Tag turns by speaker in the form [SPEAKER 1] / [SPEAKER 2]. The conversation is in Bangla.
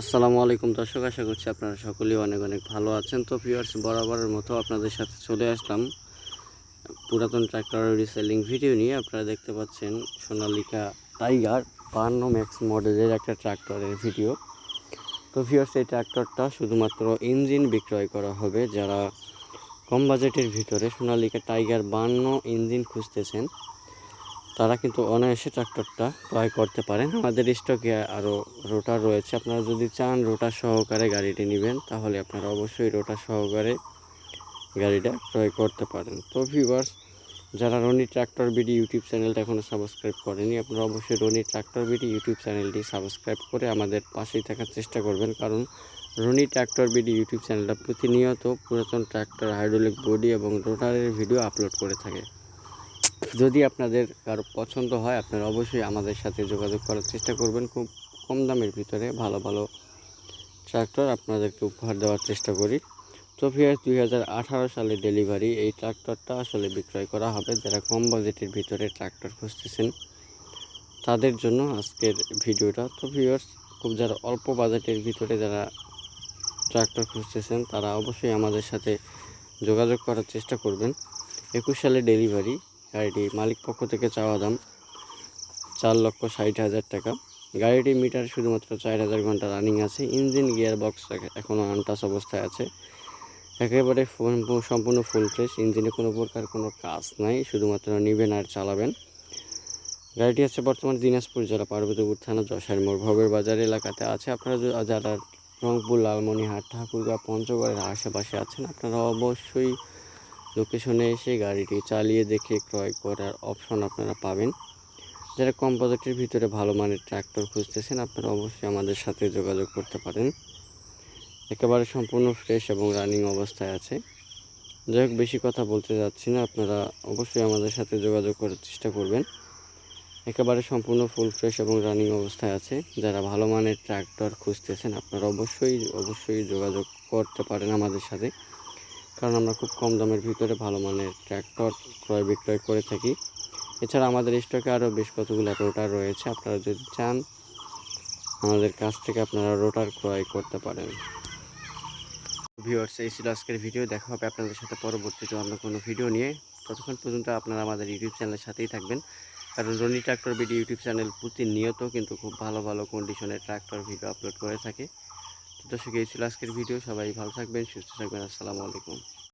[SPEAKER 1] আসসালামু আলাইকুম দর্শক, আশা করছি আপনারা সকলেই অনেক অনেক ভালো আছেন। তো ভিউয়ার্স বরাবরের মতো আপনাদের সাথে চলে আসলাম পুরাতন ট্র্যাক্টর রিসেলিং ভিডিও নিয়ে। আপনারা দেখতে পাচ্ছেন সোনালিকা টাইগার বান্ন ম্যাক্স মডেলের একটা ট্রাক্টরের ভিডিও তো ভিউয়ার্স এই ট্র্যাক্টরটা শুধুমাত্র ইঞ্জিন বিক্রয় করা হবে। যারা কম বাজেটের ভিতরে সোনালিকা টাইগার বান্ন ইঞ্জিন খুঁজতেছেন তারা কিন্তু অনায়াসে ট্রাক্টরটা ক্রয় করতে পারেন। আমাদের স্টকে আরও রোটার রয়েছে। আপনারা যদি চান রোটার সহকারে গাড়িটি নেবেন, তাহলে আপনারা অবশ্যই রোটার সহকারে গাড়িটা ক্রয় করতে পারেন। তো ভিউয়ার্স যারা রনি ট্রাক্টর বিডি ইউটিউব চ্যানেলটা এখনও সাবস্ক্রাইব করেনি আপনারা অবশ্যই রনি ট্রাক্টর বিডি ইউটিউব চ্যানেলটি সাবস্ক্রাইব করে আমাদের পাশেই থাকার চেষ্টা করবেন। কারণ রনি ট্রাক্টর বিডি ইউটিউব চ্যানেলটা প্রতিনিয়ত পুরাতন ট্রাক্টর, হাইড্রোলিক বডি এবং রোটারের ভিডিও আপলোড করে থাকে। যদি আপনাদের কারও পছন্দ হয়, আপনারা অবশ্যই আমাদের সাথে যোগাযোগ করার চেষ্টা করবেন। খুব কম দামের ভিতরে ভালো ভালো ট্রাক্টর আপনাদেরকে উপহার দেওয়ার চেষ্টা করি। তো ফিয়ার দুই সালে ডেলিভারি। এই ট্রাক্টরটা আসলে বিক্রয় করা হবে। যারা কম বাজেটের ভিতরে ট্রাক্টর খুঁজতেছেন, তাদের জন্য আজকের ভিডিওটা। তো ভিউয়ার্স, খুব যারা অল্প বাজেটের ভিতরে যারা ট্রাক্টর খুঁজতেছেন, তারা অবশ্যই আমাদের সাথে যোগাযোগ করার চেষ্টা করবেন। একুশ সালে ডেলিভারি। গাড়িটি মালিক পক্ষ থেকে চাওয়া দাম চার লক্ষ ষাট হাজার টাকা। গাড়িটি মিটার শুধুমাত্র চার হাজার ঘণ্টা রানিং আছে। ইঞ্জিন গিয়ার বক্স এখনও আনটাস অবস্থায় আছে। একেবারে ফুল- সম্পূর্ণ ফুল ফ্রেশ। ইঞ্জিনে কোনো প্রকার কোনো কাজ নাই, শুধুমাত্র নেবেন আর চালাবেন। গাড়িটি আছে বর্তমানে দিনাজপুর জেলা পার্বতীপুর থানা যশার মোড়। ভবের বাজার এলাকাতে আছে। আপনারা যারা রংপুর লালমনিহাট ঠাকুরগাঁ, পঞ্চগড়ের আশেপাশে আছেন, আপনারা অবশ্যই লোকেশনে এসে গাড়িটি চালিয়ে দেখে ক্রয় করার অপশন আপনারা পাবেন। যারা কম বাজেটের ভিতরে ভালো মানের ট্র্যাক্টর খুঁজতেছেন, আপনারা অবশ্যই আমাদের সাথে যোগাযোগ করতে পারেন। একেবারে সম্পূর্ণ ফ্রেশ এবং রানিং অবস্থায় আছে। যাই হোক, বেশি কথা বলতে যাচ্ছি না, আপনারা অবশ্যই আমাদের সাথে যোগাযোগ করার চেষ্টা করবেন। একেবারে সম্পূর্ণ ফুল ফ্রেশ এবং রানিং অবস্থায় আছে। যারা ভালো মানের ট্র্যাক্টর খুঁজতেছেন, আপনারা অবশ্যই অবশ্যই যোগাযোগ করতে পারেন আমাদের সাথে। কারণ আমরা খুব কম দামের ভিতরে ভালো মানের ট্র্যাক্টর ক্রয় বিক্রয় করে থাকি। এছাড়া আমাদের স্টকে আরও বেশ কতগুলো রোটার রয়েছে, আপনারা যদি চান, আমাদের কাছ থেকে আপনারা রোটার ক্রয় করতে পারেন। ভিউয়ার্স এই ছিল আজকের ভিডিও দেখা হবে আপনাদের সাথে পরবর্তীতে অন্য কোনো ভিডিও নিয়ে। ততক্ষণ পর্যন্ত আপনারা আমাদের ইউটিউব চ্যানেলের সাথেই থাকবেন। কারণ Roni tractor video YouTube channel প্রতিনিয়ত কিন্তু খুব ভালো ভালো কন্ডিশনের ট্রাক্টর ভিডিও আপলোড করে থাকে। দর্শক এই ছিল আজকের ভিডিও। সবাই ভালো থাকবেন সুস্থ থাকবেন। আসসালামু আলাইকুম।